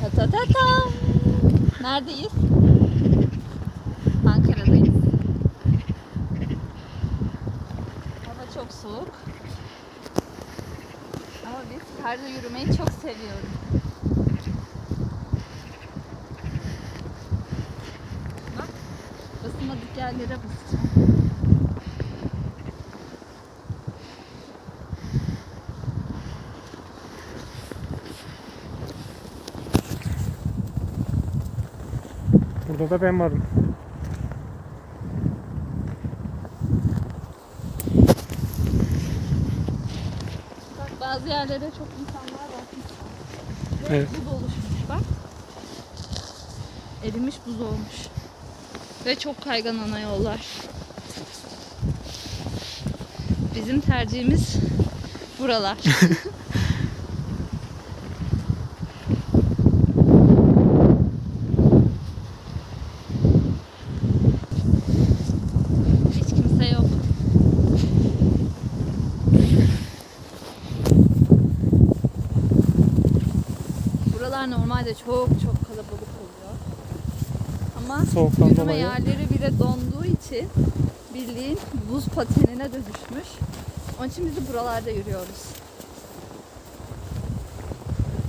Ta ta ta ta. Neredeyiz? Ankara'dayız. Hava çok soğuk. Ama biz karda yürümeyi çok seviyoruz. Bak, basılmadık yerlere basacağım. Burada da ben varım. Bak bazı yerlere çok insanlar var. Ve Evet. buz oluşmuş bak. Erimiş buz olmuş. Ve çok kaygan ana yollar. Bizim tercihimiz buralar. Buralar normalde çok çok kalabalık oluyor. Ama Soğuktan yürüme dolayı. yerleri bile donduğu için bildiğin buz patenine dönüşmüş. Onun için biz de buralarda yürüyoruz.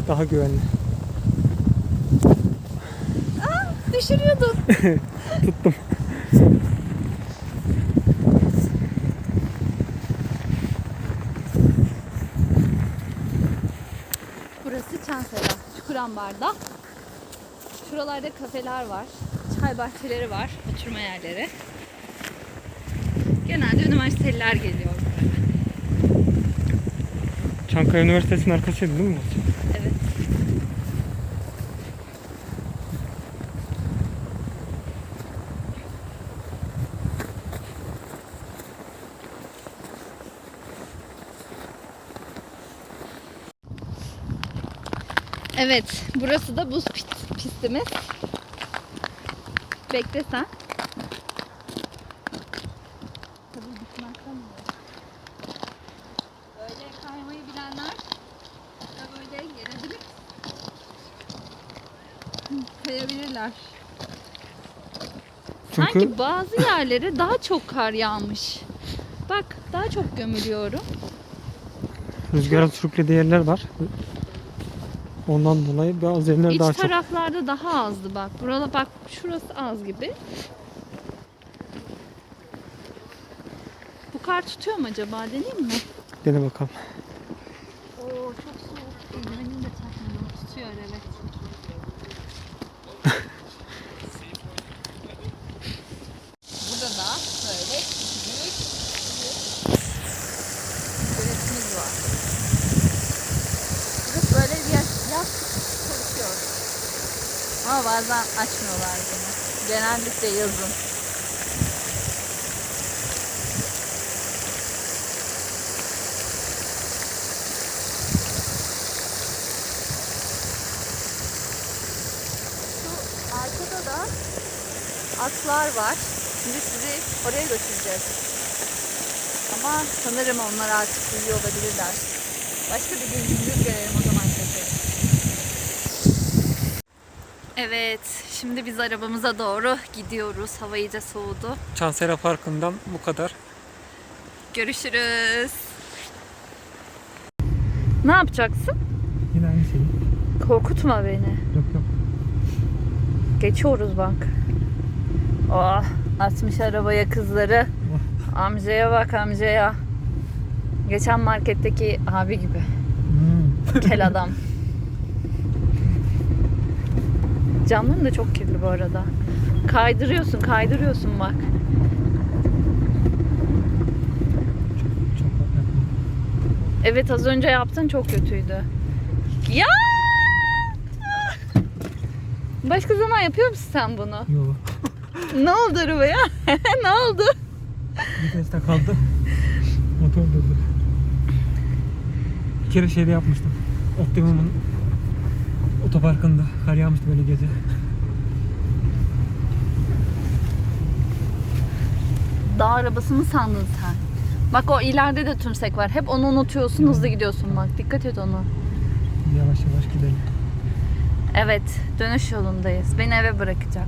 Daha güvenli. Düşürüyordun. Tuttum. Burası Çansela, Çukurambar'da. Şuralarda kafeler var, çay bahçeleri var, oturma yerleri. Genelde üniversiteliler geliyor. Çankaya Üniversitesi'nin arkasıydı değil mi? Evet. Burası da buz pist- pistimiz. Bekle sen. Tabii gitmezsen. Böyle kaymayı bilenler da böyle gelebilir. Kayabilirler. Çünkü Sanki bazı yerlere daha çok kar yağmış. Bak daha çok gömülüyorum. rüzgarın sürüklediği yerler var. Ondan dolayı bazı yerler İç daha çok. taraflarda daha azdı bak. Burada bak şurası az gibi. Bu kar tutuyor mu acaba deneyeyim mi? Dene bakalım. Oo çok soğuk. Eldivenim de takmadım. Tutuyor evet. Burada da böyle büyük bir göletimiz var. Burası böyle bir yaz, yaz çalışıyor. Ama bazen açmıyorlar bunu. Genellikle yazın. Şu arkada da atlar var. Şimdi sizi oraya götüreceğiz. Ama sanırım onlar artık uyuyor olabilirler. Başka bir gün gündüz gelelim o zaman Evet, şimdi biz arabamıza doğru gidiyoruz. Hava iyice soğudu. Çansera Parkı'ndan bu kadar. Görüşürüz. Ne yapacaksın? Yine aynı şey. Korkutma beni. Yok yok. Geçiyoruz bak. Oh, atmış arabaya kızları. Amcaya bak amcaya. Geçen marketteki abi gibi. Hmm. Kel adam. Camların da çok kirli bu arada. Kaydırıyorsun, kaydırıyorsun bak. Evet az önce yaptın çok kötüydü. Ya! Başka zaman yapıyor musun sen bunu? Yok. Ne oldu arabaya? ne oldu? Viteste kaldı. Motor durdu. Bir kere şeyde yapmıştım. Optimum'un Otoparkında kar yağmıştı böyle gece. Dağ arabasını sandın sen. Bak o ileride de tümsek var. Hep onu unutuyorsun, hızlı hmm. gidiyorsun bak. Dikkat et ona. Yavaş yavaş gidelim. Evet, dönüş yolundayız. Beni eve bırakacak.